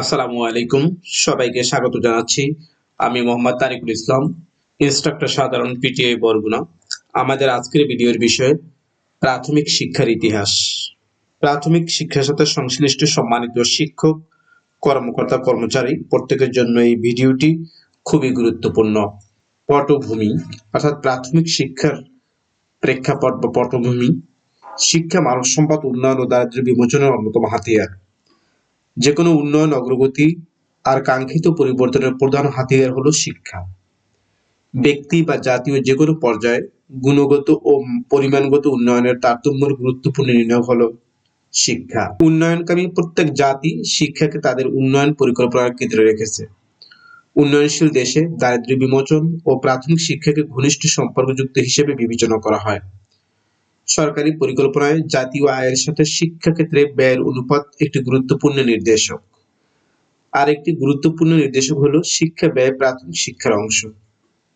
আসসালামু আলাইকুম। সবাইকে স্বাগত জানাচ্ছি। আমি মোহাম্মদ তারিকুল ইসলাম, ইনস্ট্রাক্টর সাধারণ পিটিআই বরগুনা। আমাদের আজকের ভিডিওর বিষয়, প্রাথমিক শিক্ষার ইতিহাস। প্রাথমিক শিক্ষার সাথে সংশ্লিষ্ট সম্মানিত শিক্ষক, কর্মকর্তা, কর্মচারী প্রত্যেকের জন্য এই ভিডিওটি খুবই গুরুত্বপূর্ণ। পটভূমি, অর্থাৎ প্রাথমিক শিক্ষার প্রেক্ষাপট বা পটভূমি, শিক্ষা মানব সম্পদ উন্নয়ন ও দারিদ্র্য বিমোচনের অন্যতম হাতিয়ার। যে কোনো উন্নয়ন, অগ্রগতি আর কাঙ্ক্ষিত পরিবর্তনের প্রধান হাতিয়ার হলো শিক্ষা। ব্যক্তি বা জাতীয় যে কোনো পর্যায়ে গুণগত ও পরিমাণগত উন্নয়নের তারতম্যের গুরুত্বপূর্ণ নির্ণয় হলো শিক্ষা। উন্নয়নকামী প্রত্যেক জাতি শিক্ষাকে তাদের উন্নয়ন পরিকল্পনার কেন্দ্রে রেখেছে। উন্নয়নশীল দেশে দারিদ্র্য বিমোচন ও প্রাথমিক শিক্ষাকে ঘনিষ্ঠ সম্পর্কযুক্ত হিসেবে বিবেচনা করা হয়। সরকারি পরিকল্পনায় জাতীয় আয়ের সাথে শিক্ষা ক্ষেত্রে ব্যয়ের অনুপাত একটি গুরুত্বপূর্ণ নির্দেশক। আর একটি গুরুত্বপূর্ণ নির্দেশক হলো শিক্ষা ব্যয় প্রাথমিক শিক্ষার অংশ।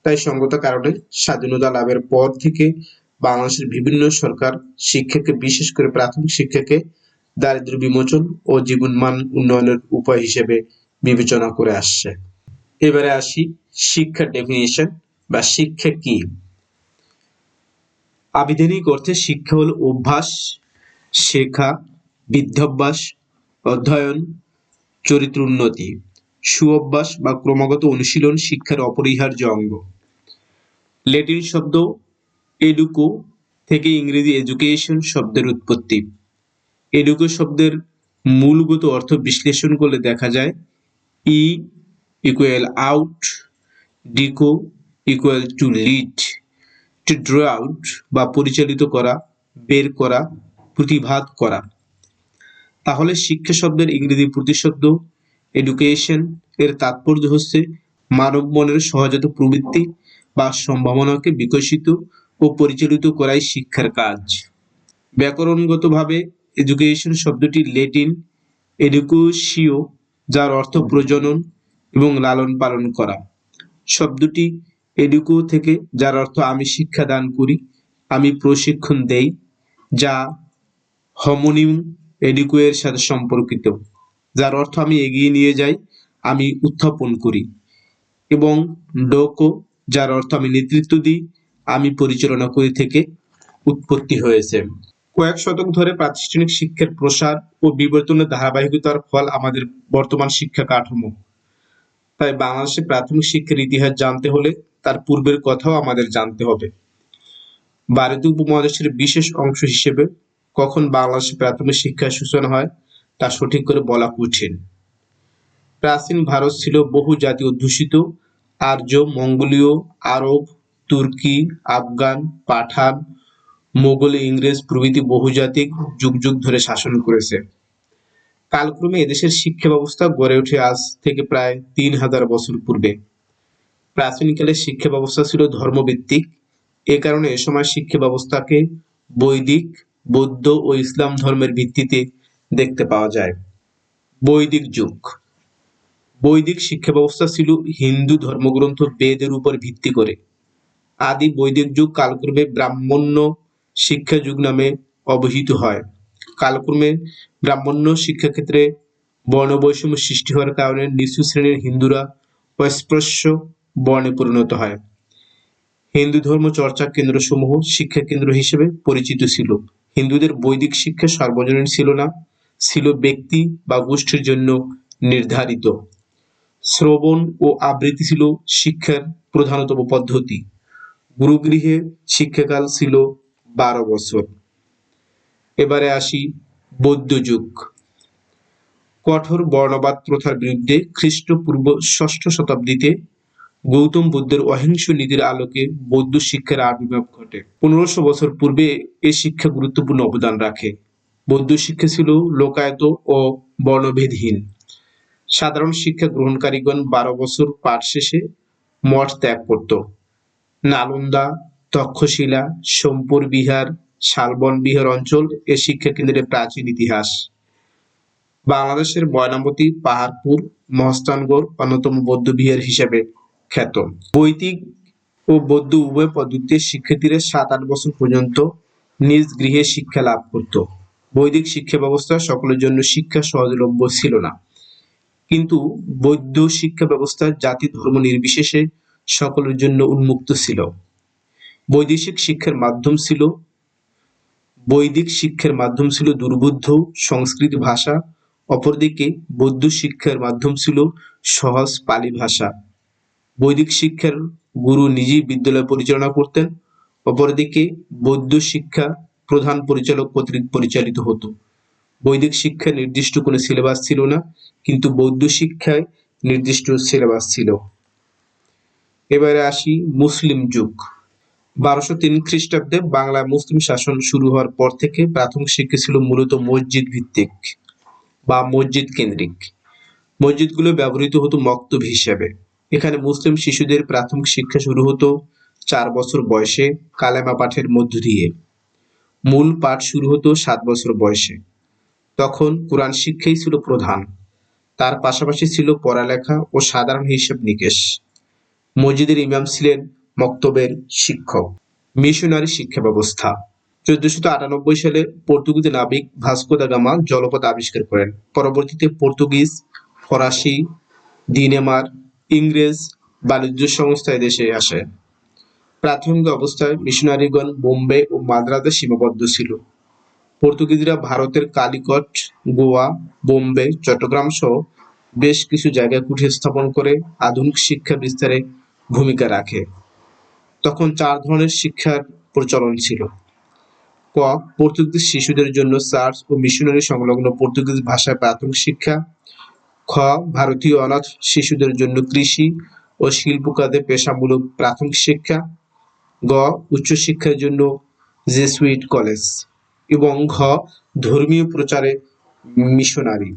তাই সঙ্গত কারণে স্বাধীনতা লাভের পর থেকে বাংলাদেশের বিভিন্ন সরকার শিক্ষাকে বিশেষ করে প্রাথমিক শিক্ষাকে দারিদ্র্য বিমোচন ও জীবনমান উন্নয়নের উপায় হিসেবে বিবেচনা করে আসছে। এবারে আসি শিক্ষার ডেফিনিশন বা শিক্ষা কি? আবিধানিক অর্থে শিক্ষা হলো অভ্যাস, শেখা বিদ্যাভ্যাস অধ্যয়ন, চরিত্র উন্নতি, সুঅভ্যাস বা ক্রমাগত অনুশীলন শিক্ষার অপরিহার্য অঙ্গ। ল্যাটিন শব্দ এডুকো থেকে ইংরেজি এডুকেশন শব্দের উৎপত্তি। এডুকো শব্দের মূলগত অর্থ বিশ্লেষণ করলে দেখা যায় ই equal out ডিকো equal to lead to draw out বা পরিচালিত করা, বের করা প্রতিভাত করা। তাহলে শিক্ষা শব্দের ইংরেজি প্রতিশব্দ এডুকেশন এর তাৎপর্য হচ্ছে মানব মনের সহজাত প্রবৃত্তি বা সম্ভাবনাকে বিকশিত ও পরিচালিত করাই শিক্ষার কাজ। ব্যাকরণগতভাবে এডুকেশন শব্দটি লেটিন এডুকুশিও যার অর্থ প্রজনন এবং লালন পালন করা। শব্দটি এডুকো থেকে, যার অর্থ আমি শিক্ষা দান করি, আমি প্রশিক্ষণ দেই, যা হমোনিম এডুকো এর সাথে সম্পর্কিত, যার অর্থ আমি এগিয়ে নিয়ে যাই, আমি উত্থাপন করি, এবং ডোকো, যার অর্থ আমি নেতৃত্ব দিই, আমি পরিচালনা করি থেকে উৎপত্তি হয়েছে। কয়েক শতক ধরে প্রাতিষ্ঠানিক শিক্ষার প্রসার ও বিবর্তনের ধারাবাহিকতার ফল আমাদের বর্তমান শিক্ষা কাঠামো। তাই বাংলাদেশে প্রাথমিক শিক্ষার ইতিহাস জানতে হলে তার পূর্বের কথাও আমাদের জানতে হবে। ভারতীয় উপমহাদেশের বিশেষ অংশ হিসেবে কখন বাংলাদেশে প্রাথমিক শিক্ষার সূচনা হয়, তা সঠিক করে বলা কঠিন। প্রাচীন ভারত ছিল বহু জাতি অধ্যুষিত, আর্য, মঙ্গোলীয়, আরব, তুর্কি, আফগান, পাঠান, মোগল, ইংরেজ প্রভৃতি বহুজাতিক যুগ যুগ ধরে শাসন করেছে। কালক্রমে এদেশের শিক্ষা ব্যবস্থা গড়ে ওঠে আজ থেকে প্রায় তিন হাজার বছর পূর্বে। প্রাচীনকালে শিক্ষা ব্যবস্থা ছিল ধর্মভিত্তিক। এ কারণে এ সময় শিক্ষা ব্যবস্থাকে বৈদিক, বৌদ্ধ ও ইসলাম ধর্মের ভিত্তিতে দেখতে পাওয়া যায়। বৈদিক যুগ। বৈদিক শিক্ষা ব্যবস্থা ছিল হিন্দু ধর্মগ্রন্থ বেদের উপর ভিত্তি করে। আদি বৈদিক যুগ কালক্রমে ব্রাহ্মণ্য শিক্ষা যুগ নামে অবহিত হয়। কালক্রমে ব্রাহ্মণ্য শিক্ষাক্ষেত্রে বর্ণবৈষম্য সৃষ্টি হওয়ার কারণে নিচু শ্রেণির হিন্দুরা অস্পৃশ্য বর্ণে পরিণত হয়। হিন্দু ধর্ম চর্চা কেন্দ্রসমূহ শিক্ষা কেন্দ্র হিসেবে পরিচিত ছিল। হিন্দুদের বৈদিক শিক্ষা সর্বজনীন ছিল না, ছিল ব্যক্তি বা গোষ্ঠীর জন্য নির্ধারিত। শ্রবণ ও আবৃত্তি ছিল শিক্ষার প্রধানতম পদ্ধতি। গুরুগৃহে শিক্ষাকাল ছিল বারো বছর। এবারে আসি বৌদ্ধ যুগ। কঠোর বর্ণবাদ প্রথার বিরুদ্ধে খ্রিস্টপূর্ব ষষ্ঠ শতাব্দীতে গৌতম বুদ্ধের অহিংস নীতির আলোকে বৌদ্ধ শিক্ষার আবির্ভাব ঘটে। পনেরোশো বছর পূর্বে এ শিক্ষা গুরুত্বপূর্ণ অবদান রাখে। বৌদ্ধ শিক্ষা ছিল লোকায়ত ও বর্ণভেদহীন। সাধারণ শিক্ষা গ্রহণকারীগণ বারো বছর পাঠ শেষে মঠ ত্যাগ করত। নালন্দা, তক্ষশিলা, সোমপুর বিহার, শালবন বিহার অঞ্চল এ শিক্ষা কেন্দ্রের প্রাচীন ইতিহাস। বাংলাদেশের ময়নামতি, পাহাড়পুর, মহস্তানগড় অন্যতম বৌদ্ধ বিহার হিসেবে খ্যাত। বৈদিক ও বৌদ্ধ উভয় পদ্ধতিতে শিক্ষার্থীরা সাত, আট বছর পর্যন্ত নিজ গৃহে শিক্ষা লাভ করত। বৈদিক শিক্ষা ব্যবস্থা সকলের জন্য শিক্ষা সহজলভ্য ছিল না। কিন্তু বৌদ্ধ শিক্ষা ব্যবস্থা জাতি ধর্ম নির্বিশেষে সকলের জন্য উন্মুক্ত ছিল। বৈদেশিক শিক্ষার মাধ্যম ছিল, বৈদিক শিক্ষার মাধ্যম ছিল দুর্বুদ্ধ সংস্কৃত ভাষা, অপরদিকে বৌদ্ধ শিক্ষার মাধ্যম ছিল সহজ পালি ভাষা। বৈদিক শিক্ষার গুরু নিজেই বিদ্যালয় পরিচালনা করতেন, অপরদিকে বৌদ্ধ শিক্ষা প্রধান পরিচালক কর্তৃক পরিচালিত হতো। বৈদিক শিক্ষায় নির্দিষ্ট কোনো সিলেবাস ছিল না, কিন্তু বৌদ্ধ শিক্ষায় নির্দিষ্ট সিলেবাস ছিল। এবারে আসি মুসলিম যুগ। বারোশো তিন খ্রিস্টাব্দে বাংলায় মুসলিম শাসন শুরু হওয়ার পর থেকে প্রাথমিক শিক্ষা ছিল মূলত মসজিদ ভিত্তিক বা মসজিদ কেন্দ্রিক। মসজিদগুলো ব্যবহৃত হতো মক্তব হিসেবে। এখানে মুসলিম শিশুদের প্রাথমিক শিক্ষা শুরু হতো চার বছর বয়সে কালেমা পাঠের মধ্য দিয়ে। মূল পাঠ শুরু হতো সাত বছর বয়সে। তখন কোরআন শিক্ষাই ছিল প্রধান। তার পাশাপাশি ছিল পড়ালেখা ও সাধারণ হিসেব নিকেশ। মসজিদের ইমাম ছিলেন মক্তবের শিক্ষক। মিশনারি শিক্ষা ব্যবস্থা। চোদ্দশত আটানব্বই সালে পর্তুগিজ নাবিক ভাস্কো দা গামা জলপথ আবিষ্কার করেন। পরবর্তীতে পর্তুগিজ, ফরাসি, দিনেমার ইংরেজ বাণিজ্য সংস্থা দেশে আসে। প্রাথমিক অবস্থায় মিশনারিগণ বোম্বে ও মাদ্রাজে সীমাবদ্ধ ছিল। পর্তুগিজরা ভারতের কালিকট, গোয়া, বোম্বে, চট্টগ্রাম সহ বেশ কিছু জায়গায় কুঠি স্থাপন করে আধুনিক শিক্ষা বিস্তারে ভূমিকা রাখে। তখন চার ধরনের শিক্ষার প্রচলন ছিল। ক, পর্তুগিজ শিশুদের জন্য চার্চ ও মিশনারি সংলগ্ন পর্তুগিজ ভাষায় প্রাথমিক শিক্ষা। খ, ভারতীয় অনাথ শিশুদের জন্য কৃষি ও শিল্প খাতে পেশামূলক প্রাথমিক শিক্ষা। গ, উচ্চশিক্ষার জন্য জেসুইট কলেজ এবং ঘ, ধর্মীয় প্রচারে মিশনারি।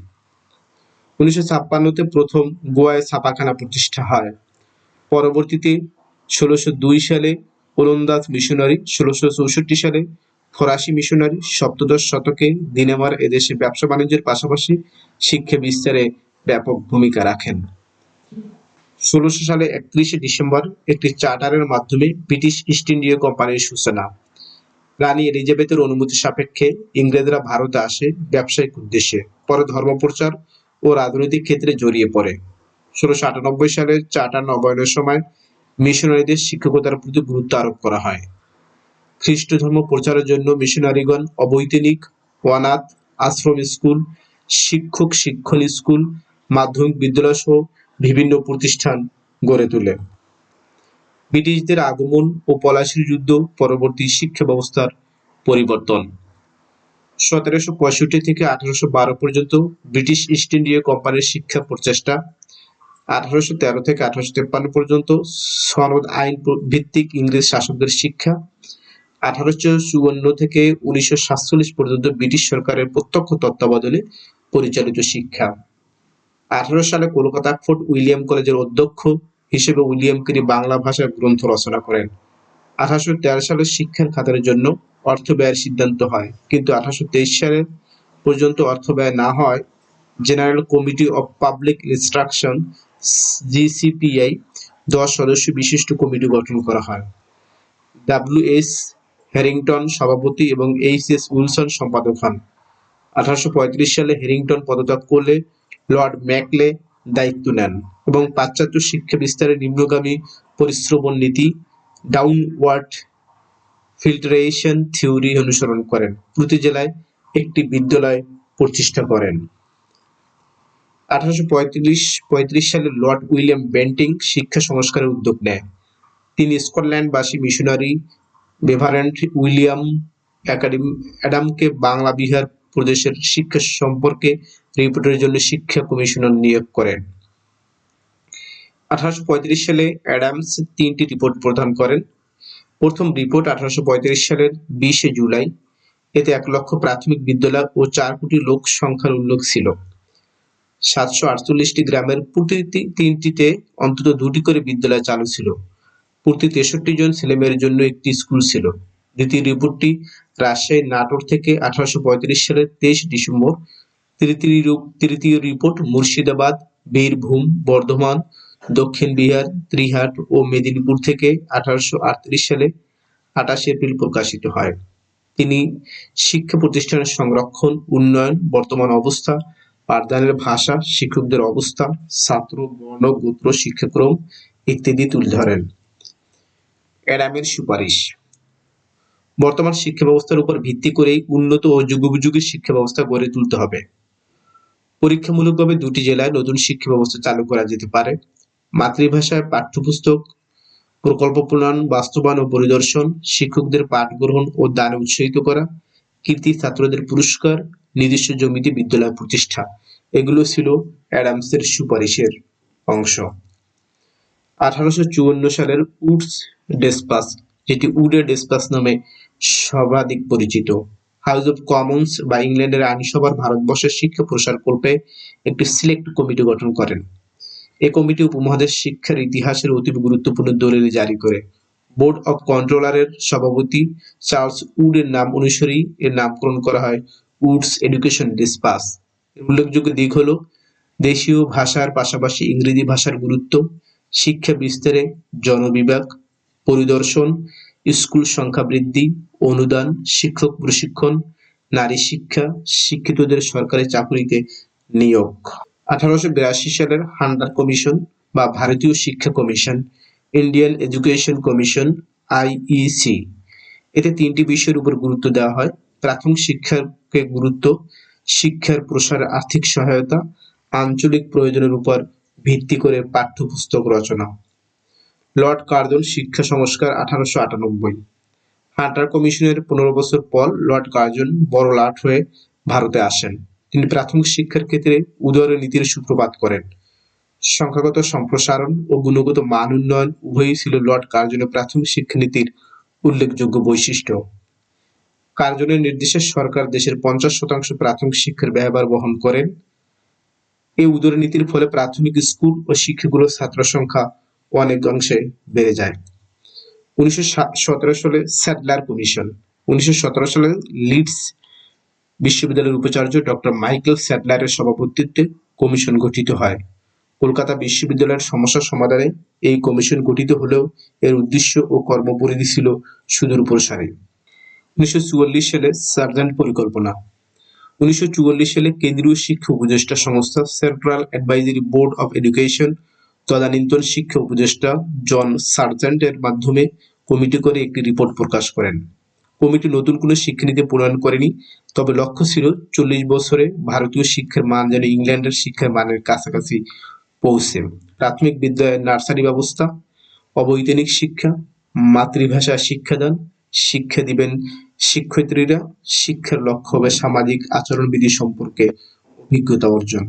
উনিশশো ছাপ্পান্নতে প্রথম গোয়ায় ছাপাখানা প্রতিষ্ঠা হয়। পরবর্তীতে ষোলোশো দুই সালে ওলন্দাজ মিশনারি, ষোলোশো চৌষট্টি সালে ফরাসি মিশনারি, সপ্তদশ শতকে দিনেমার এদেশে ব্যবসা বাণিজ্যের পাশাপাশি শিক্ষা বিস্তারে ব্যাপক ভূমিকা রাখেন। ষোলোশো সালে একত্রিশে ডিসেম্বর একটি চার্টারের মাধ্যমে ব্রিটিশ ইস্ট ইন্ডিয়া কোম্পানির সূচনা। রানী এলিজাবেথের অনুমতি সাপেক্ষে ইংরেজরা ভারতে আসে ব্যবসায়িক উদ্দেশ্যে। পরে ধর্মপ্রচার ও রাজনৈতিক ক্ষেত্রে জড়িয়ে পড়ে। ষোলোশো আটানব্বই সালে চার্টার নবায়নের সময় মিশনারিদের শিক্ষকতার প্রতি গুরুত্ব আরোপ করা হয়। খ্রিস্ট ধর্ম প্রচারের জন্য মিশনারিগণ অবৈতনিক, অনাথ, আশ্রম স্কুল, শিক্ষক শিক্ষণ স্কুল মাধ্যমিক বিদ্যালয় সহ বিভিন্ন প্রতিষ্ঠান গড়ে তোলে। ব্রিটিশদের আগমন ও পলাশির যুদ্ধ পরবর্তী শিক্ষা ব্যবস্থার পরিবর্তন। সতেরোশো পঁয়ষট্টি থেকে আঠারোশো বারো পর্যন্ত ব্রিটিশ ইস্ট ইন্ডিয়া কোম্পানির শিক্ষা প্রচেষ্টা, আঠারোশো তেরো থেকে আঠারোশো তেপ্পান্ন পর্যন্ত সনদ আইন ভিত্তিক ইংরেজ শাসকদের শিক্ষা, আঠারোশো চুয়ান্ন থেকে উনিশশো সাতচল্লিশ পর্যন্ত ব্রিটিশ সরকারের প্রত্যক্ষ তত্ত্বাবধানে পরিচালিত শিক্ষা। আঠারো সালে কলকাতা ফোর্ট উইলিয়াম কলেজের অধ্যক্ষ হিসেবে উইলিয়াম কেরি বাংলা ভাষায় গ্রন্থ রচনা করেন। আঠারোশো তেরো সালে শিক্ষার খাতের জন্য অর্থ ব্যয়ের সিদ্ধান্ত হয়। কিন্তু আঠারোশো তেইশ সালে পর্যন্ত অর্থ ব্যয় না হয়, general committee of public instruction, GCPI, দশ সদস্য বিশিষ্ট কমিটি গঠন করা হয়। ডাব্লিউ এস হ্যারিংটন সভাপতি এবং এইচ এস উইলসন সম্পাদক হন। আঠারোশো পঁয়ত্রিশ সালে হ্যারিংটন পদত্যাগ করলে লর্ড ম্যাকলে দায়িত্ব নেন এবং পাশ্চাত্য শিক্ষা বিস্তারের নিম্নগামী পরিশ্রবণ নীতি ডাউনওয়ার্ড ফিল্টারেশন থিওরি অনুসরণ করেন। প্রতি জেলায় একটি বিদ্যালয় প্রতিষ্ঠা করেন। আঠারোশো পঁয়ত্রিশ সালে লর্ড উইলিয়াম বেন্টিং শিক্ষা সংস্কারের উদ্যোগ নেয়। তিনি স্কটল্যান্ডবাসী মিশনারি বেভারেন্ট উইলিয়াম একাডেমি অ্যাডামকে বাংলা বিহার প্রদেশের শিক্ষা সম্পর্কে রিপোর্টের জন্য শিক্ষা কমিশনার নিয়োগ করেন। আঠারোশো পঁয়ত্রিশ সালে অ্যাডামস তিনটি রিপোর্ট প্রদান করেন। প্রথম রিপোর্ট আঠারোশো সালের বিশে জুলাই। এতে এক লক্ষ প্রাথমিক বিদ্যালয় ও চার কোটি লোক সংখ্যার উল্লেখ ছিল। সাতশো আটচল্লিশটি গ্রামের প্রতি তিনটিতে অন্তত দুটি করে বিদ্যালয় চালু ছিল। প্রতি তেষট্টি জন ছেলেমেয়ের জন্য একটি স্কুল ছিল। দ্বিতীয় রিপোর্টটি রাজশাহী নাটোর থেকে আঠারোশো পঁয়ত্রিশ সালের তেইশ ডিসেম্বর তৃতীয় রিপোর্ট মুর্শিদাবাদ, বীরভূম, বর্ধমান, দক্ষিণ বিহার, ত্রিহাট ও মেদিনীপুর থেকে আঠারোশো আটত্রিশ সালে আঠাশে এপ্রিল প্রকাশিত হয়। তিনি শিক্ষা প্রতিষ্ঠানের সংরক্ষণ, উন্নয়ন, বর্তমান অবস্থা, পাঠদানের ভাষা, শিক্ষকদের অবস্থা, ছাত্র, বর্ণ, গোত্র, শিক্ষাক্রম ইত্যাদি তুলে ধরেন। অ্যাডামের সুপারিশ। বর্তমান শিক্ষা ব্যবস্থার উপর ভিত্তি করেই উন্নত ও যুগোপযোগী শিক্ষা ব্যবস্থা গড়ে তুলতে হবে। পরীক্ষামূলকভাবে দুটি জেলায় নতুন শিক্ষা ব্যবস্থা চালু করা যেতে পারে। মাতৃভাষায় পাঠ্যপুস্তক, প্রকল্প প্রণয়ন, বাস্তবায়ন ও পরিদর্শন, শিক্ষকদের পাঠ গ্রহণ ও দান উৎসাহিত করা কৃতি ছাত্রদের পুরস্কার, নিজস্ব জমিতে বিদ্যালয় প্রতিষ্ঠা। এগুলো ছিল অ্যাডামসের সুপারিশের অংশ। আঠারোশো চুয়ান্ন সালের উডস ডেসপাস, যেটি উডে ডেসপাস নামে সর্বাধিক পরিচিত। হাউস অব কমন্স বা ইংল্যান্ডের আইনসভার ভারতবর্ষের শিক্ষা প্রসারকল্পে একটি সিলেক্ট কমিটি গঠন করেন। এই কমিটি উপমহাদেশ শিক্ষার ইতিহাসের অতি গুরুত্বপূর্ণ দলিল জারি করে। বোর্ড অব কন্ট্রোলারের সভাপতি চার্লস উডের নাম অনুসারেই এর নামকরণ করা হয় উডস এডুকেশন ডিসপাস উল্লেখযোগ্য দিক হল, দেশীয় ভাষার পাশাপাশি ইংরেজি ভাষার গুরুত্ব, শিক্ষা বিস্তারে জনবিভাগ, পরিদর্শন স্কুল সংখ্যা বৃদ্ধি, অনুদান, শিক্ষক প্রশিক্ষণ, নারী শিক্ষা, শিক্ষিতদের সরকারি চাকরিতে নিয়োগ। আঠারোশো বিরাশি সালের হান্ডার কমিশন বা ভারতীয় শিক্ষা commission, Indian education commission, IEC. এতে তিনটি বিষয়ের উপর গুরুত্ব দেওয়া হয়। প্রাথমিক শিক্ষাকে গুরুত্ব, শিক্ষার প্রসারে, আর্থিক সহায়তা, আঞ্চলিক প্রয়োজনের উপর ভিত্তি করে পাঠ্যপুস্তক রচনা। লর্ড কার্জন শিক্ষা সংস্কার আঠারোশো আটানব্বই। হান্টার কমিশনের পনেরো বছর পর লর্ড কার্জন বড় লাট হয়ে ভারতে আসেন। তিনি প্রাথমিক শিক্ষার ক্ষেত্রে উদয় নীতির সূত্রপাত করেন। সংখ্যাগত সম্প্রসারণ ও গুণগত মান উন্নয়ন উভয়ই ছিল লর্ড কার্জনের প্রাথমিক শিক্ষানীতির উল্লেখযোগ্য বৈশিষ্ট্য। কার্জনের নির্দেশে সরকার দেশের পঞ্চাশ শতাংশ প্রাথমিক শিক্ষার ব্যয়ভার বহন করেন। এই উদারনীতির ফলে প্রাথমিক স্কুল ও শিক্ষাগুলোর ছাত্র সংখ্যা অনেকাংশে বেড়ে যায়। উনিশশো সতেরো সালে স্যাডলার কমিশন, উনিশশো সতেরো সালে লিডস বিশ্ববিদ্যালয়ের উপাচার্য ডক্টর মাইকেল স্যাডলারের সভাপতিত্বে কমিশন গঠিত হয়। কলকাতা বিশ্ববিদ্যালয়ের সমস্যা সমাধানে এই কমিশন গঠিত হলেও এর উদ্দেশ্য ও কর্মপরিধি ছিল সুদূর প্রসারী। উনিশশো চুয়াল্লিশ সালে সার্জেন্ট পরিকল্পনা। উনিশশো চুয়াল্লিশ সালে কেন্দ্রীয় শিক্ষা উপদেষ্টা সংস্থা central advisory board of education তদানীন্তন শিক্ষা উপদেষ্টা জন সার্জেন্টের মাধ্যমে কমিটি করে একটি রিপোর্ট প্রকাশ করেন। কমিটি নতুন কোনো শিক্ষানীতি প্রণয়ন করেনি, তবে লক্ষ্য ছিল চল্লিশ বছরে ভারতীয় শিক্ষার মান যেন ইংল্যান্ডের শিক্ষার মানের কাছাকাছি পৌঁছে। প্রাথমিক বিদ্যালয়ের নার্সারি ব্যবস্থা, অবৈতনিক শিক্ষা, মাতৃভাষা শিক্ষাদান, শিক্ষা দিবেন শিক্ষয়িত্রীরা, শিক্ষার লক্ষ্য হবে সামাজিক আচরণবিধি সম্পর্কে অভিজ্ঞতা অর্জন।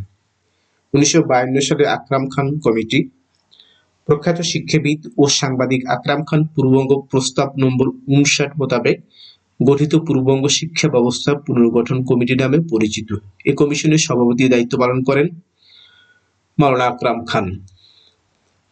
উনিশশো বায়ান্ন সালে আকরাম খান কমিটি। প্রখ্যাত শিক্ষাবিদ ও সাংবাদিক আকরাম খান পূর্ববঙ্গ প্রস্তাব নম্বর উনষাট মোতাবেক গঠিত পূর্ববঙ্গ শিক্ষা ব্যবস্থা পুনর্গঠন কমিটি নামে পরিচিত। এ কমিশনের সভাপতির দায়িত্ব পালন করেন মাওলানা আকরাম খান।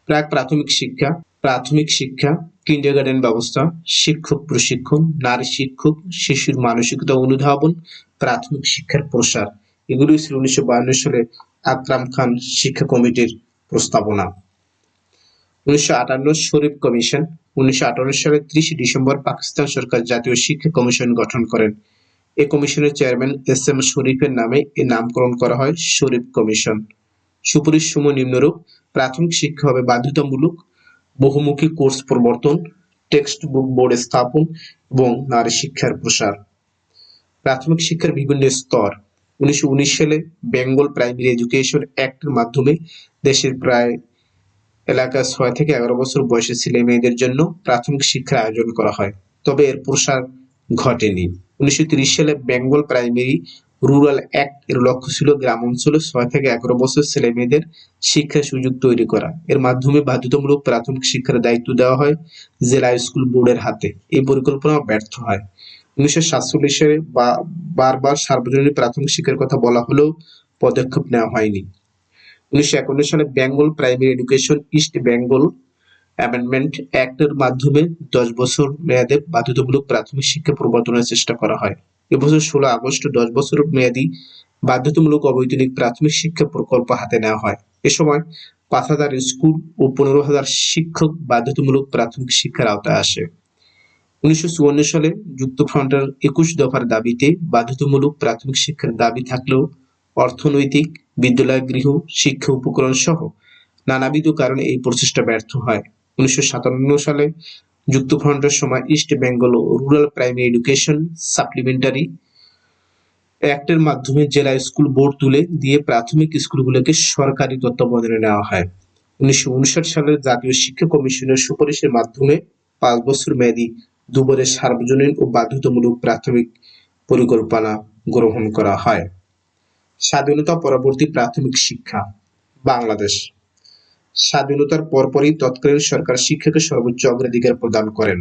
প্রাক প্রাথমিক শিক্ষা প্রাথমিক শিক্ষা, কিন্ডারগার্টেন ব্যবস্থা, শিক্ষক প্রশিক্ষণ, নারী শিক্ষক, শিশুর মানসিকতা অনুধাবন, প্রাথমিক শিক্ষার প্রসার, এগুলোই ছিল উনিশশো বায়ান্ন সালে আকরাম খান শিক্ষা কমিটির প্রস্তাবনা। উনিশশো আটান্ন শরীফ কমিশন উনিশশো আটান্ন সালে ত্রিশে ডিসেম্বর পাকিস্তান সরকার জাতীয় শিক্ষা কমিশন গঠন করেন। এ কমিশনের চেয়ারম্যান এস এম শরীফের নামে এর নামকরণ করা হয় শরীফ কমিশন। সুপারিশ সমূহ নিম্নরূপ, প্রাথমিক শিক্ষা হবে বাধ্যতামূলক, বহুমুখী কোর্স প্রবর্তন টেক্সট বুক বোর্ড স্থাপন এবং নারী শিক্ষার প্রসার। প্রাথমিক শিক্ষার বিভিন্ন স্তর উনিশশো উনিশ সালে বেঙ্গল প্রাইমারি এডুকেশন অ্যাক্টের মাধ্যমে দেশের প্রায় এলাকার ছয় থেকে এগারো বছর বয়সী ছেলে মেয়েদের জন্য প্রাথমিক শিক্ষার আয়োজন করা হয়। তবে এর প্রসার ঘটেনি। উনিশশো সালে বেঙ্গল প্রাইমারি রুরাল অ্যাক্ট এর লক্ষ্য ছিল গ্রাম অঞ্চলে ছয় থেকে এগারো বছর ছেলে মেয়েদের শিক্ষার সুযোগ তৈরি করা। এর মাধ্যমে বাধ্যতামূলক প্রাথমিক শিক্ষার দায়িত্ব দেওয়া হয় জেলা স্কুল বোর্ডের হাতে। এই পরিকল্পনা ব্যর্থ হয়। উনিশশো সাতচল্লিশ বারবার সার্বজনীন প্রাথমিক শিক্ষার কথা বলা হলেও পদক্ষেপ নেওয়া হয়নি। উনিশশো একান্ন সালে Bengal primary education East Bengal amendment অ্যাক্টের মাধ্যমে দশ বছর মেয়াদে বাধ্যতামূলক প্রাথমিক শিক্ষা প্রবর্তনের চেষ্টা করা হয়। এবছর ষোলো আগস্ট দশ বছর মেয়াদী বাধ্যতামূলক অবৈতনিক প্রাথমিক শিক্ষা প্রকল্প হাতে নেওয়া হয়। এ সময় পাঁচ হাজার স্কুল ও পনেরো হাজার শিক্ষক বাধ্যতামূলক প্রাথমিক শিক্ষার আওতায় আসে। উনিশশো চুয়ান্ন সালে যুক্তফ্রন্টের একুশ দফার দাবিতে বাধ্যতামূলক প্রাথমিক শিক্ষার দাবি থাকলেও অর্থনৈতিক বিদ্যালয় গৃহ শিক্ষা উপকরণ সহ নানাবিধ কারণে এই প্রচেষ্টা ব্যর্থ হয়। উনিশশো সাতান্ন সালে যুক্তফ্রন্টের সময় East Bengal rural primary education supplementary অ্যাক্টের মাধ্যমে জেলা স্কুল বোর্ড তুলে দিয়ে প্রাথমিক স্কুলগুলোকে সরকারি তত্ত্বাবধানে নেওয়া হয়। উনিশশো উনষাট সালের জাতীয় শিক্ষা কমিশনের সুপারিশের মাধ্যমে পাঁচ বছর মেয়াদী দুবারের সার্বজনীন ও বাধ্যতামূলক প্রাথমিক পরিকল্পনা গ্রহণ করা হয়। স্বাধীনতা পরবর্তী প্রাথমিক শিক্ষা, বাংলাদেশ। স্বাধীনতার পরপরই তৎকালীন সরকার শিক্ষাকে সর্বোচ্চ অগ্রাধিকার প্রদান করেন।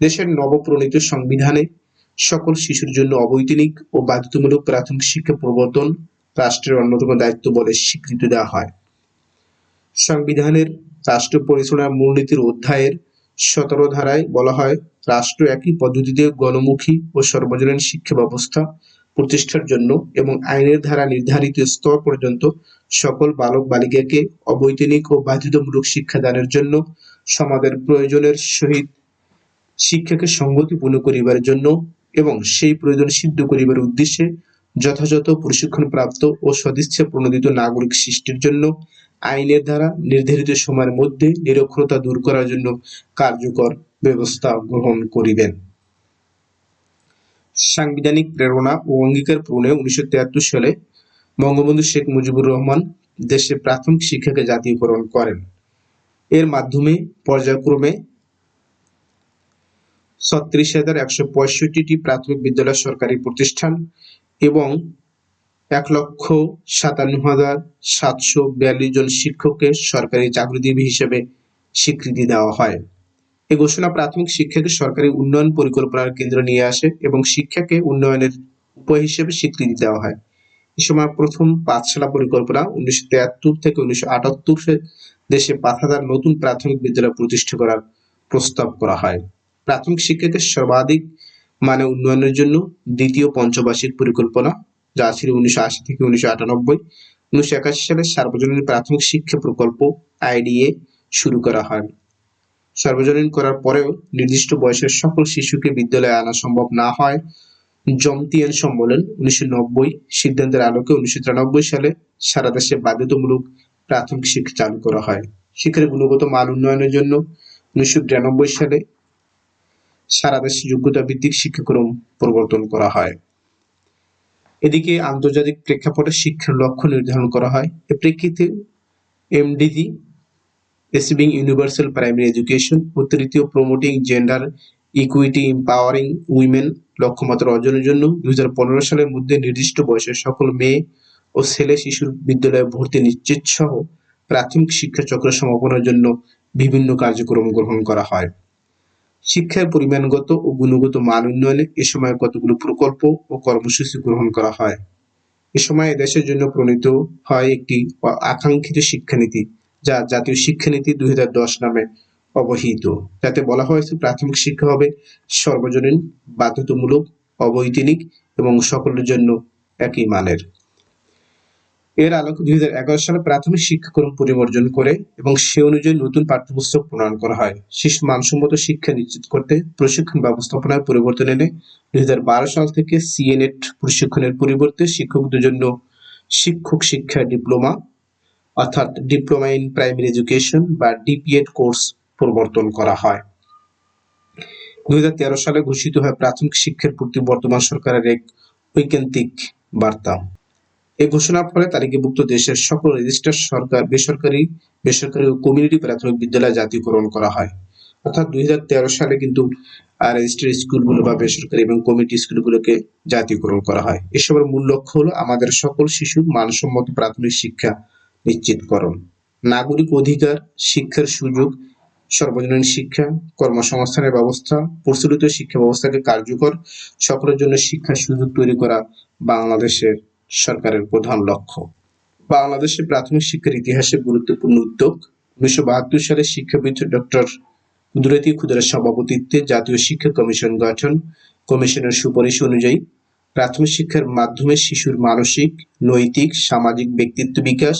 দেশের নবপ্রণীত সংবিধানে সকল শিশুর জন্য অবৈতনিক ও বাধ্যতামূলক প্রাথমিক শিক্ষা প্রবর্তন রাষ্ট্রের অন্যতম দায়িত্ব বলে স্বীকৃতি দেওয়া হয়। সংবিধানের রাষ্ট্র পরিচালনার মূলনীতির অধ্যায়ের সতেরো ধারায় বলা হয়, রাষ্ট্র একই পদ্ধতিতে গণমুখী ও সর্বজনীন শিক্ষা ব্যবস্থা প্রতিষ্ঠার জন্য এবং আইনের ধারা নির্ধারিত স্তর পর্যন্ত সকল বালক বালিকাকে অবৈতনিক ও বাধ্যতামূলক শিক্ষাদানের জন্য সমাজের প্রয়োজনের সহিত শিক্ষাকে সংগতিপূর্ণ করিবার জন্য এবং সেই প্রয়োজন সিদ্ধ করিবার উদ্দেশ্যে যথাযথ প্রশিক্ষণপ্রাপ্ত ও সদিচ্ছা প্রণোদিত নাগরিক সৃষ্টির জন্য আইনের দ্বারা নির্ধারিত সময়ের মধ্যে নিরক্ষরতা দূর করার জন্য কার্যকর ব্যবস্থা গ্রহণ করিবেন। সাংবিধানিক প্রেরণা ও অঙ্গীকার পূরণে উনিশশো তিয়াত্তর সালে বঙ্গবন্ধু শেখ মুজিবুর রহমান দেশে প্রাথমিক শিক্ষাকে জাতীয়করণ করেন। এর মাধ্যমে পর্যায়ক্রমে ছত্রিশ হাজার একশো পঁয়ষট্টিটি প্রাথমিক বিদ্যালয় সরকারি প্রতিষ্ঠান এবং এক লক্ষ সাতান্ন হাজার সাতশো বিয়াল্লিশ জন শিক্ষককে সরকারি চাকরিজীবী হিসেবে স্বীকৃতি দেওয়া হয়। এই ঘোষণা প্রাথমিক শিক্ষাকে সরকারি উন্নয়ন পরিকল্পনার কেন্দ্র নিয়ে আসে এবং শিক্ষাকে উন্নয়নের উপায় হিসেবে স্বীকৃতি দেওয়া হয়। এই সময় প্রথম পাঠশালা পরিকল্পনা উনিশশো তিয়াত্তর থেকে উনিশশো আটাত্তর দেশে পাঁচ হাজার নতুন প্রাথমিক বিদ্যালয় প্রতিষ্ঠা করার প্রস্তাব করা হয়। প্রাথমিক শিক্ষাকে সর্বাধিক মানে উন্নয়নের জন্য দ্বিতীয় পঞ্চবার্ষিক পরিকল্পনা যা ছিল উনিশশো আশি থেকে উনিশশো আটানব্বই। উনিশশো একাশি সালে সার্বজনীন প্রাথমিক শিক্ষা প্রকল্প আইডিএ শুরু করা হয়। সার্বজনীন করার পরেও নির্দিষ্ট বয়সের সকল শিশুকে বিদ্যালয়ে আনা সম্ভব না হয়। জমতিয়ান সম্মেলন উনিশশো নব্বই সিদ্ধান্তের আলোকে উনিশশো তিরানব্বই সালে সারা দেশে বাধ্যতামূলক প্রাথমিক শিক্ষা চালু করা হয়। শিক্ষার গুণগত মান উন্নয়নের জন্য উনিশশো বিরানব্বই সালে সারা দেশে যোগ্যতা ভিত্তিক শিক্ষাক্রম প্রবর্তন করা হয়। এদিকে আন্তর্জাতিক প্রেক্ষাপটে শিক্ষার লক্ষ্য নির্ধারণ করা হয়। এ প্রেক্ষিতে MDG achieving universal primary education ও তৃতীয় promoting gender equity empowering women লক্ষ্যমাত্রা অর্জনের জন্য দু হাজার পনেরো সালের মধ্যে নির্দিষ্ট বয়সের সকল মেয়ে ও ছেলে শিশুর বিদ্যালয়ে ভর্তি নিশ্চিত সহ প্রাথমিক শিক্ষা চক্র সমাপনের জন্য বিভিন্ন কার্যক্রম গ্রহণ করা হয়। শিক্ষার পরিমাণগত ও গুণগত মান উন্নয়নে এ সময় কতগুলো প্রকল্প ও কর্মসূচি গ্রহণ করা হয়? এ সময় দেশের জন্য প্রণীত হয় একটি আকাঙ্ক্ষিত শিক্ষানীতি, যা জাতীয় শিক্ষানীতি দুই হাজার দশ নামে অবহিত। যাতে বলা হয়েছে প্রাথমিক শিক্ষা হবে সর্বজনীন বাধ্যতামূলক, অবৈতনিক এবং সকলের জন্য একই মানের। এর আলোকে দুই হাজার এগারো সালে প্রাথমিক শিক্ষাক্রম পরিবর্জন করে এবং সে অনুযায়ী নতুন পাঠ্যপুস্তক প্রণয়ন করা হয়। শিশু মানসম্মত শিক্ষা নিশ্চিত করতে প্রশিক্ষণ ব্যবস্থাপনায় পরিবর্তন এনে দুই হাজার বারো সাল থেকে সিএনএট প্রশিক্ষণের পরিবর্তে শিক্ষকদের জন্য শিক্ষক শিক্ষা ডিপ্লোমা, অর্থাৎ ডিপ্লোমা ইন প্রাইমারি এডুকেশন বা ডিপিএড কোর্স প্রবর্তন করা হয়। দুই হাজার তেরো সালে ঘোষিত হয় প্রাথমিক শিক্ষার প্রতি বর্তমান সরকারের এক ঐকান্তিক বার্তা। এই ঘোষণার ফলে তালিকাভুক্ত দেশের সকল রেজিস্টার সরকার, বেসরকারি বেসরকারি ও কমিউনিটি প্রাথমিক বিদ্যালয় জাতীয়করণ করা হয়। অর্থাৎ দুই হাজার তেরো সালে কিন্তু রেজিস্টার স্কুলগুলো বা বেসরকারি এবং কমিটি স্কুলগুলোকে জাতীয়করণ করা হয়। এসবের মূল লক্ষ্য হলো আমাদের সকল শিশুর মানসম্মত প্রাথমিক শিক্ষা নিশ্চিতকরণ। নাগরিক অধিকার, শিক্ষার সুযোগ, সর্বজনীন শিক্ষা, কর্মসংস্থানের ব্যবস্থা, প্রচলিত শিক্ষা ব্যবস্থাকে কার্যকর, সকলের জন্য শিক্ষার সুযোগ তৈরি করা বাংলাদেশের সরকারের প্রধান লক্ষ্য। বাংলাদেশের প্রাথমিক শিক্ষার ইতিহাসে গুরুত্বপূর্ণ উদ্যোগ। উনিশশো বাহাত্তর সালে শিক্ষাবিদ ডক্টর কুদরতি ক্ষুদ্রের সভাপতিত্বে জাতীয় শিক্ষা কমিশন গঠন। কমিশনের সুপারিশ অনুযায়ী প্রাথমিক শিক্ষার মাধ্যমে শিশুর মানসিক, নৈতিক, সামাজিক ব্যক্তিত্ব বিকাশ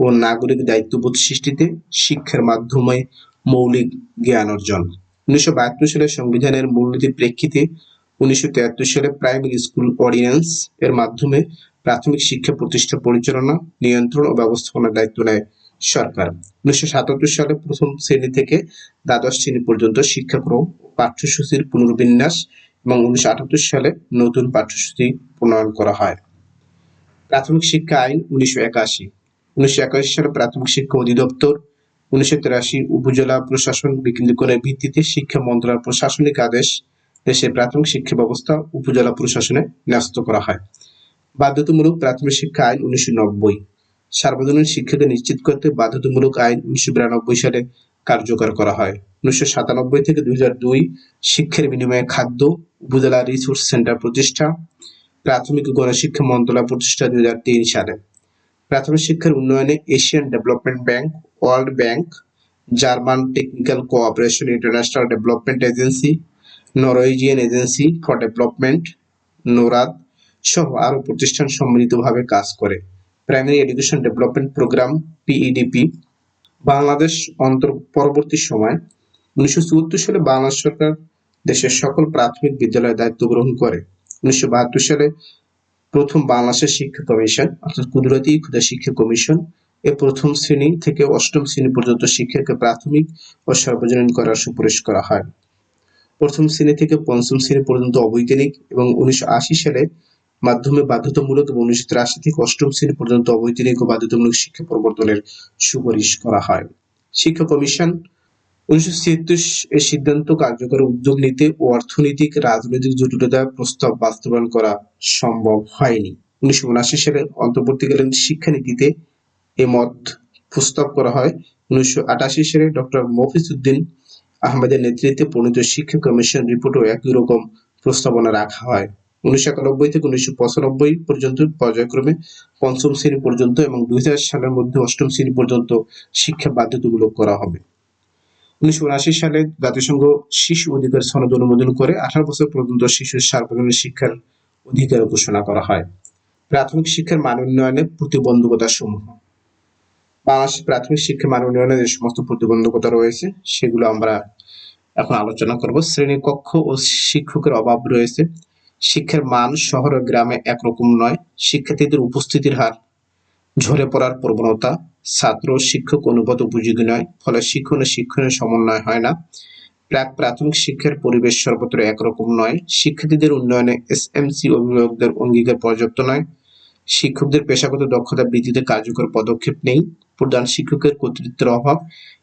ও নাগরিক দায়িত্ববোধ সৃষ্টিতে শিক্ষার মাধ্যমে মৌলিক জ্ঞান অর্জন। উনিশশো বাহাত্তর সালে সংবিধানের মূলনীতির প্রেক্ষিতে উনিশশো সালে প্রাইমারি স্কুল অর্ডিন্যান্স এর মাধ্যমে প্রাথমিক শিক্ষা প্রতিষ্ঠান পরিচালনা, নিয়ন্ত্রণ ও ব্যবস্থাপনার দায়িত্ব নেয় সরকার। উনিশশো সাতাত্তর সালে প্রথম শ্রেণি থেকে দ্বাদশ শ্রেণি পর্যন্ত শিক্ষাক্রম, পাঠ্যসূচির পুনর্বিন্যাস এবং উনিশশো আটাত্তর সালে নতুন পাঠ্যসূচি প্রণয়ন করা হয়। প্রাথমিক শিক্ষা আইন উনিশশো একাশি। উনিশশো একাশি সালে প্রাথমিক শিক্ষা অধিদপ্তর, উনিশশো তিরাশি উপজেলা প্রশাসন বিকেন্দ্রীকরণের ভিত্তিতে শিক্ষা মন্ত্রণালয়ের প্রশাসনিক আদেশ দেশের প্রাথমিক শিক্ষা ব্যবস্থা উপজেলা প্রশাসনে ন্যস্ত করা হয়। বাধ্যতামূলক প্রাথমিক শিক্ষা আইন উনিশশো নব্বই। সার্বজনীন শিক্ষাকে নিশ্চিত করতে বাধ্যতামূলক আইন উনিশশো বিরানব্বই সালে কার্যকর করা হয়। উনিশশো সাতানব্বই থেকে দুই হাজার দুই শিক্ষার বিনিময়ে খাদ্য, উপজেলা রিসোর্স সেন্টার প্রতিষ্ঠা, প্রাথমিক গণশিক্ষা মন্ত্রণালয় প্রতিষ্ঠা দুই হাজার তিন সালে। প্রাথমিক শিক্ষার উন্নয়নে Asian development bank, world bank, German technical cooperation international development agency, Norwegian agency for development, Norad সহ আরও প্রতিষ্ঠান সম্মিলিতভাবে কাজ করে। Primary education development programme PEDP Bangladesh অন্তর পরবর্তী সময় উনিশশো চুয়াত্তর সালে বাংলাদেশ সরকার দেশের সকল প্রাথমিক বিদ্যালয়ে দায়িত্ব গ্রহণ করে। উনিশশো বাহাত্তর সালে প্রথম বাংলাদেশের শিক্ষা কমিশন, অর্থাৎ কুদরতি ক্ষুদা শিক্ষা কমিশন, এ প্রথম শ্রেণি থেকে অষ্টম শ্রেণি পর্যন্ত শিক্ষাকে প্রাথমিক ও সর্বজনীন করার সুপারিশ করা হয়। প্রথম শ্রেণি থেকে পঞ্চম শ্রেণি পর্যন্ত অবৈতনিক এবং উনিশশো আশি সালে মাধ্যমে বাধ্যতামূলক এবং উনিশশো তিরাশি থেকে অষ্টম শ্রেণি পর্যন্ত অবৈতনিক ও বাধ্যতামূলক শিক্ষা প্রবর্তনের সুপারিশ করা হয়। শিক্ষা কমিশন উনিশশো ছিয়াত্তর এর সিদ্ধান্ত কার্যকর উদ্যোগ নিতে ও অর্থনৈতিক, রাজনৈতিক জটিলতা প্রস্তাব বাস্তবায়ন করা সম্ভব হয়নি। উনিশশো উনআশি সালে অন্তর্বর্তীকালীন শিক্ষানীতিতে এ মত প্রস্তাব করা হয়। উনিশশো আটাশি সালে ডক্টর মফিজ উদ্দিন আহমেদের নেতৃত্বে প্রণীত শিক্ষা কমিশন রিপোর্টও একই রকম প্রস্তাবনা রাখা হয়। উনিশশো একানব্বই থেকে উনিশশো পঁচানব্বই পর্যন্ত পর্যায়ক্রমে পঞ্চম শ্রেণি পর্যন্ত এবং দুই হাজার সালের মধ্যে অষ্টম শ্রেণি পর্যন্ত শিক্ষা বাধ্যতামূলক করা হবে। উনিশশো উনআশি সালে জাতিসংঘ শিশু অধিকার সনদ অনুমোদন করে আঠারো বছর পর্যন্ত শিশুর সার্বজনীন শিক্ষার অধিকার ঘোষণা করা হয়। প্রাথমিক শিক্ষার মান উন্নয়নে প্রতিবন্ধকতা সমূহ। বাংলাদেশ প্রাথমিক শিক্ষা মান উন্নয়নে যে সমস্ত প্রতিবন্ধকতা রয়েছে, সেগুলো আমরা এখন আলোচনা করব। শ্রেণি কক্ষ ও শিক্ষকের অভাব রয়েছে। শিক্ষার মান শহর ও গ্রামে একরকম নয়, শিক্ষার্থীদের উপস্থিতির হার। ঝরে পড়ার প্রবণতা ছাত্র শিক্ষক অনুপাত উপযোগী নয়, ফলে শিক্ষণ ও শিক্ষণের সমন্বয় হয় না। প্রাক প্রাথমিক শিক্ষার পরিবেশ সর্বত্র একরকম নয়, শিক্ষার্থীদের উন্নয়নে এসএমসি অভিভাবকদের অঙ্গীকার পর্যাপ্ত নয়। শিক্ষকদের পেশাগত দক্ষতা বৃদ্ধিতে কার্যকর পদক্ষেপ নেই, প্রধান শিক্ষকের কর্তৃত্বের অভাব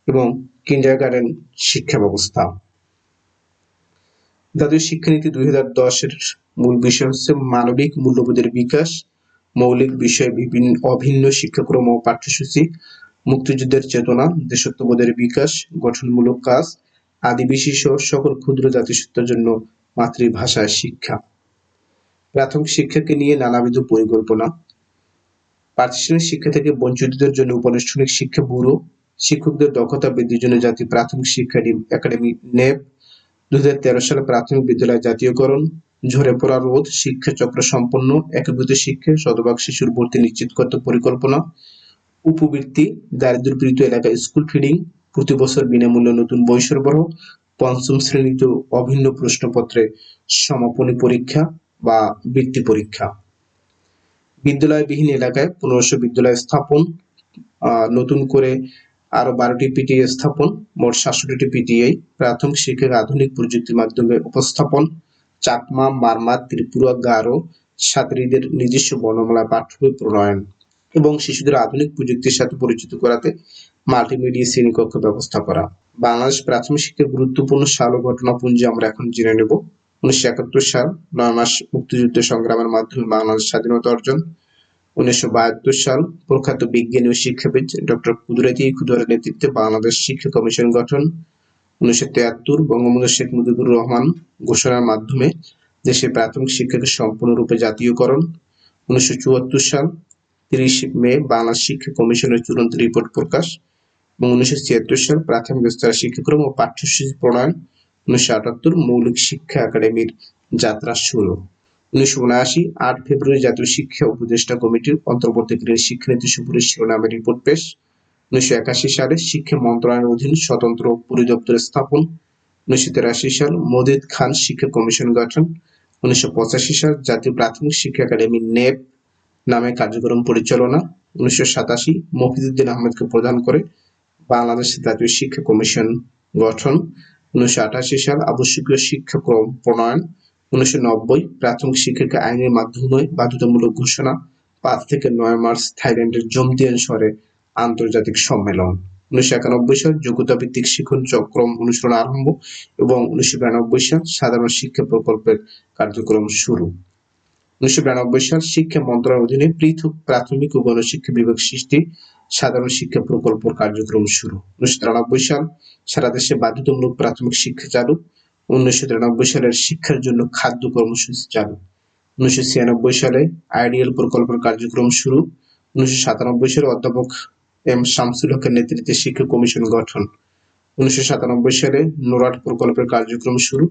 এবং কিন্ডারগার্টেন শিক্ষা ব্যবস্থা। জাতীয় শিক্ষানীতি দুই হাজার দশের মূল বিষয় হচ্ছে মানবিক মূল্যবোধের বিকাশ, মৌলিক বিষয় বিভিন্ন অভিন্ন শিক্ষাক্রম ও পাঠ্যসূচি, মুক্তিযুদ্ধের চেতনা, দেশত্ববোধের বিকাশ, গঠনমূলক কাজ, আদিবাসী সহ সকল ক্ষুদ্র জাতিসত্তার জন্য মাতৃভাষায় শিক্ষা। প্রাথমিক শিক্ষাকে নিয়ে নানাবিধ পরিকল্পনা। প্রাতিষ্ঠানিক শিক্ষা থেকে বঞ্চিতদের জন্য উপানুষ্ঠানিক শিক্ষা ব্যুরো, শিক্ষকদের দক্ষতা বৃদ্ধির জন্য জাতীয় প্রাথমিক শিক্ষা একাডেমি নেপ দু সালে প্রাথমিক বিদ্যালয় জাতীয়করণ ঝরে পড়া রোধ শিক্ষা চক্র সম্পন্ন, একীভূত শিক্ষা, শতভাগ শিশুর ভর্তি নিশ্চিত করতে পরিকল্পনা, উপবৃত্তি দারিদ্রপীড়িত এলাকায় স্কুল ফিডিং, প্রতি বছর বিনামূল্যে নতুন বই সরবরাহ, পঞ্চম শ্রেণীতে অভিন্ন প্রশ্নপত্রে সমাপনী পরীক্ষা বা বৃত্তি পরীক্ষা। বিদ্যালয়বিহীন এলাকায় পনেরোশো বিদ্যালয় স্থাপন নতুন করে আরও বারোটি পিটিএ স্থাপন, মোট সাতষট্টি পিটিআই প্রাথমিক শিক্ষাকে আধুনিক প্রযুক্তির মাধ্যমে উপস্থাপন চাকমা, মারমা, ত্রিপুরা, গারো ছাত্রীদের নিজস্ব বর্ণমালা পাঠ্যবই প্রণয়ন এবং শিশুদের আধুনিক প্রযুক্তির সাথে পরিচিত করাতে মাল্টিমিডিয়া শ্রেণীকক্ষ ব্যবস্থা করা। বাংলাদেশ প্রাথমিক শিক্ষার গুরুত্বপূর্ণ সাল ও ঘটনাপুঞ্জি আমরা এখন জেনে নেব। উনিশশো একাত্তর সাল, নয় মাস মুক্তিযুদ্ধ সংগ্রামের মাধ্যমে বাংলাদেশ স্বাধীনতা অর্জন। উনিশশো বাহাত্তর সাল, প্রখ্যাত বিজ্ঞানী ও শিক্ষাবিদ ডক্টর কুদরতি খুদরের নেতৃত্বে বাংলাদেশ শিক্ষা কমিশন গঠন। উনিশশো তেয়াত্তর বঙ্গবন্ধু শেখ মুজিবুর রহমান ঘোষণার মাধ্যমে দেশের প্রাথমিক শিক্ষাকে সম্পূর্ণরূপে জাতীয়করণ। উনিশশো চুয়াত্তর সাল তিরিশ মে বাংলা শিক্ষা কমিশনের চূড়ান্ত রিপোর্ট প্রকাশ এবং উনিশশো ছিয়াত্তর সাল প্রাথমিক স্তরের শিক্ষাক্রম ও পাঠ্যসূচি প্রণয়ন। উনিশশো আটাত্তর মৌলিক শিক্ষা একাডেমির যাত্রা শুরু। উনিশশো উনআশি আট ফেব্রুয়ারি জাতীয় শিক্ষা উপদেষ্টা কমিটির অন্তর্বর্তীকালীন শিক্ষানীতি সুপারিশ শিরোনামে রিপোর্ট পেশ। উনিশশো একাশি সালে শিক্ষা মন্ত্রণালয়ের অধীন স্বতন্ত্র পরিদপ্তর স্থাপন। উনিশশো তিরাশি সাল মজিদ খান শিক্ষা কমিশন গঠন। উনিশশো পঁচাশি সাল জাতীয় প্রাথমিক শিক্ষা একাডেমি নেপ নামে কার্যক্রম পরিচালনা। উনিশশো সাতাশি মফিজুদ্দিন আহমেদকে প্রদান করে বাংলাদেশ জাতীয় শিক্ষা কমিশন গঠন। উনিশশো আটাশি সাল আবশ্যকীয় শিক্ষাক্রম প্রণয়ন। উনিশশো নব্বই প্রাথমিক শিক্ষাকে আইনের মাধ্যমে বাধ্যতামূলক ঘোষণা। পাঁচ থেকে নয় মার্চ থাইল্যান্ডের জমদিয়ান শহরে আন্তর্জাতিক সম্মেলন। উনিশশো একানব্বই সাল যোগ্যতা ভিত্তিক শিক্ষণ চক্রম অনুসরণ আরম্ভ এবং উনিশশো বিরানব্বই সাল সাধারণ শিক্ষা প্রকল্পের কার্যক্রম শুরু। উনিশশো বিরানব্বই সাল শিক্ষা মন্ত্রণালয়ের অধীনে পৃথক প্রাথমিক ও গণশিক্ষা বিভাগ সৃষ্টি সাধারণ শিক্ষা প্রকল্প কার্যক্রম শুরু। উনিশশো তিরানব্বই সাল সারা দেশে বাধ্যতামূলক প্রাথমিক শিক্ষা চালু। উনিশশো তিরানব্বই সালের শিক্ষার জন্য খাদ্য কর্মসূচি চালু। উনিশশো ছিয়ানব্বই সালে আইডিয়াল প্রকল্পের কার্যক্রম শুরু। উনিশশো সাতানব্বই সালে অধ্যাপক এম শামসুল হকের নেতৃত্বে শিক্ষা কমিশন গঠন। উনিশশো সাতানব্বই সালে নোরাট প্রকল্পের কার্যক্রম শুরু।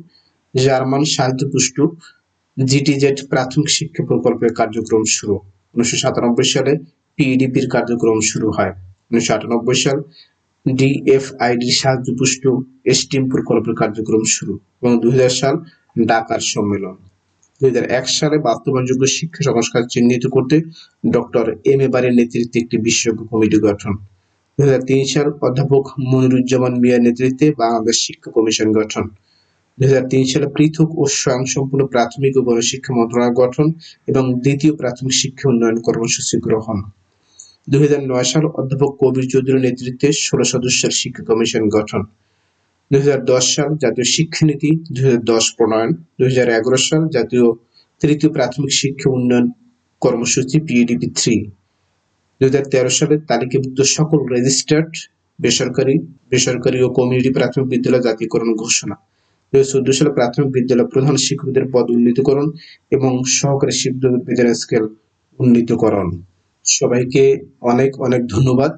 জার্মান সাহিত্য পুষ্টু জিটিজেড প্রাথমিক শিক্ষা প্রকল্পের কার্যক্রম শুরু। উনিশশো সাতানব্বই সালে পিইডিপির কার্যক্রম শুরু হয়। উনিশশো আটানব্বই সাল ডিএফআইডি সাহায্য পুষ্ট এসটিএম প্রকল্পের কার্যক্রম শুরু এবং দুই হাজার সাল ঢাকার সম্মেলন। দুই হাজার এক সালে বাস্তবায়নযোগ্য শিক্ষা সংস্কার চিহ্নিত করতে ডক্টর এম এ বারের নেতৃত্বে একটি বিশেষজ্ঞ কমিটি গঠন। দুই তিন সাল অধ্যাপক মনিরুজ্জামান মিয়ার নেতৃত্বে বাংলাদেশ শিক্ষা কমিশন গঠন। দুই হাজার তিন সালে পৃথক ও স্বয়ংসম্পূর্ণ প্রাথমিক ও গণশিক্ষা মন্ত্রণালয় গঠন এবং দ্বিতীয় প্রাথমিক শিক্ষা উন্নয়ন কর্মসূচি গ্রহণ। দুই হাজার নয় সাল অধ্যাপক কবির চৌধুরীর নেতৃত্বে ষোলো সদস্যের শিক্ষা কমিশন গঠন। দুই হাজার দশ সাল জাতীয় শিক্ষানীতি, দুই হাজার দশ প্রণয়ন, দুই সাল জাতীয় তৃতীয় প্রাথমিক শিক্ষা উন্নয়ন কর্মসূচি পিএডিপি থ্রি দুই সালে তালিকাভুক্ত সকল রেজিস্টার্ড বেসরকারি বেসরকারি ও কমিউনিটি প্রাথমিক বিদ্যালয় জাতীয়করণ ঘোষণা। চোদ্দ সালে প্রাথমিক বিদ্যালয় প্রধান শিক্ষকদের পদ উন্নীতকরণ এবং সহকারী শিক্ষক বেতন স্কেল উন্নীতকরণ। সবাইকে অনেক অনেক ধন্যবাদ।